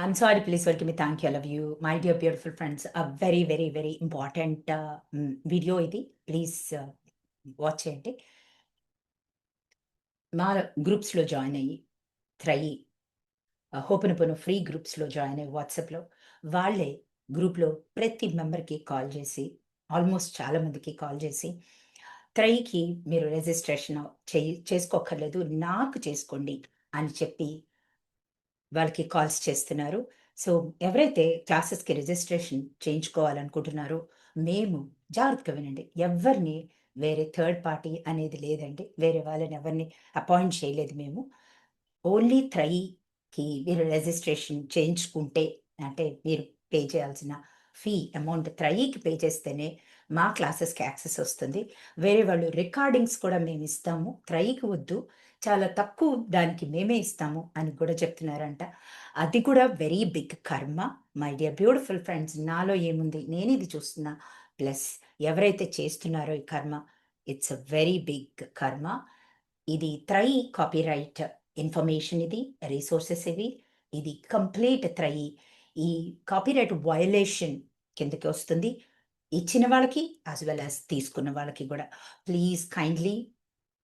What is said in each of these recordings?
I'm sorry, please welcome me. Thank you, all of you. My dear beautiful friends, a very, very, very important uh, mm, video ఇది please watch uh, చేయండి మా గ్రూప్స్లో join అయ్యి త్రై హోపనపోను free గ్రూప్స్లో join అయ్యి వాట్సాప్లో వాళ్ళే గ్రూప్లో ప్రతి మెంబర్కి కాల్ చేసి ఆల్మోస్ట్ చాలామందికి కాల్ చేసి త్రైకి మీరు రిజిస్ట్రేషన్ చేయి చేసుకోకర్లేదు నాకు చేసుకోండి అని చెప్పి వాళ్ళకి కాల్స్ చేస్తున్నారు. సో ఎవరైతే క్లాసెస్కి రిజిస్ట్రేషన్ చేయించుకోవాలనుకుంటున్నారో మేము జాగ్రత్తగా వినండి. ఎవరిని వేరే థర్డ్ పార్టీ అనేది లేదండి. వేరే వాళ్ళని ఎవరిని అపాయింట్ చేయలేదు మేము. ఓన్లీ త్రైకి మీరు రిజిస్ట్రేషన్ చేయించుకుంటే అంటే మీరు పే చేయాల్సిన ఫీ అమౌంట్ త్రయీకి పే చేస్తేనే మా క్లాసెస్కి యాక్సెస్ వస్తుంది. వేరే వాళ్ళు రికార్డింగ్స్ కూడా మేము ఇస్తాము. త్రయీకి వద్దు. చాలా తక్కువ దానికి మేమే ఇస్తాము అని కూడా చెప్తున్నారంట. అది కూడా very big karma. My dear beautiful friends నాలో ఏముంది? నేను ఇది చూస్తున్నా. ప్లస్ ఎవరైతే చేస్తున్నారో ఈ కర్మ ఇట్స్ అ వెరీ బిగ్ కర్మ. ఇది త్రై కాపీరైట్ ఇన్ఫర్మేషన్ ఇది రిసోర్సెస్ ఇవి. ఇది కంప్లీట్ త్రై ఈ కాపీరైట్ వయలేషన్ కిందకి వస్తుంది. ఇచ్చిన వాళ్ళకి యాజ్ వెల్ యాజ్ తీసుకున్న వాళ్ళకి కూడా. Please kindly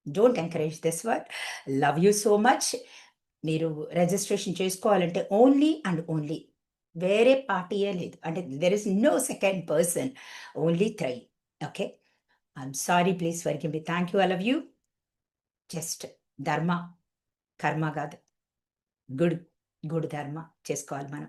don't encourage this word love you so much మీరు రిజిస్ట్రేషన్ చేసుకోవాలంటే ఓన్లీ అండ్ ఓన్లీ వేరే పార్టీయే లేదు. అంటే there is no second person only try okay I'm sorry please వరకు మీ thank you I love you just ధర్మ కర్మ కాదు గుడ్ గుడ్ ధర్మ చేసుకోవాలి మనం.